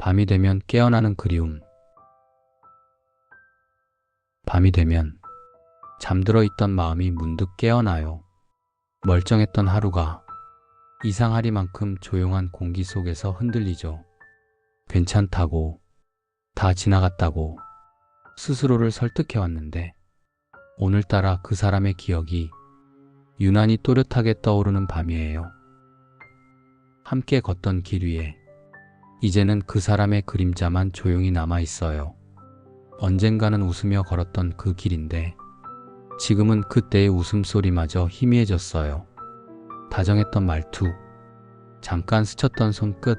밤이 되면 깨어나는 그리움. 밤이 되면 잠들어 있던 마음이 문득 깨어나요. 멀쩡했던 하루가 이상하리만큼 조용한 공기 속에서 흔들리죠. 괜찮다고, 다 지나갔다고 스스로를 설득해왔는데 오늘따라 그 사람의 기억이 유난히 또렷하게 떠오르는 밤이에요. 함께 걷던 길 위에 이제는 그 사람의 그림자만 조용히 남아 있어요. 언젠가는 웃으며 걸었던 그 길인데 지금은 그때의 웃음소리마저 희미해졌어요. 다정했던 말투, 잠깐 스쳤던 손끝,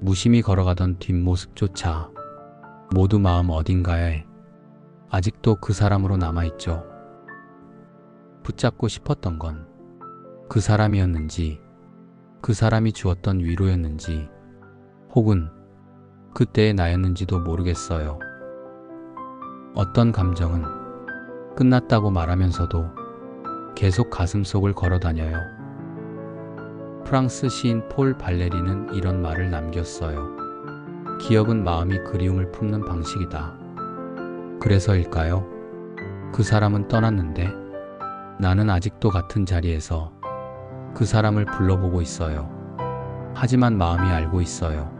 무심히 걸어가던 뒷모습조차 모두 마음 어딘가에 아직도 그 사람으로 남아있죠. 붙잡고 싶었던 건 그 사람이었는지, 그 사람이 주었던 위로였는지, 혹은 그때의 나였는지도 모르겠어요. 어떤 감정은 끝났다고 말하면서도 계속 가슴속을 걸어 다녀요. 프랑스 시인 폴 발레리는 이런 말을 남겼어요. 기억은 마음이 그리움을 품는 방식이다. 그래서일까요? 그 사람은 떠났는데 나는 아직도 같은 자리에서 그 사람을 불러보고 있어요. 하지만 마음이 알고 있어요.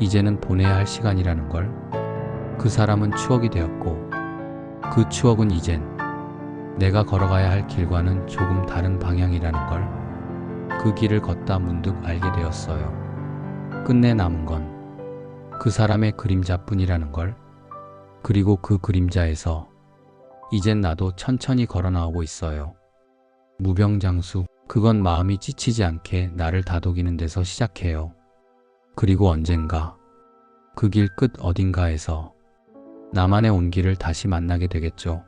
이제는 보내야 할 시간이라는 걸. 그 사람은 추억이 되었고 그 추억은 이젠 내가 걸어가야 할 길과는 조금 다른 방향이라는 걸. 그 길을 걷다 문득 알게 되었어요. 끝내 남은 건 그 사람의 그림자뿐이라는 걸. 그리고 그 그림자에서 이젠 나도 천천히 걸어 나오고 있어요. 무병장수, 그건 마음이 지치지 않게 나를 다독이는 데서 시작해요. 그리고 언젠가 그 길 끝 어딘가에서 나만의 온기를 다시 만나게 되겠죠.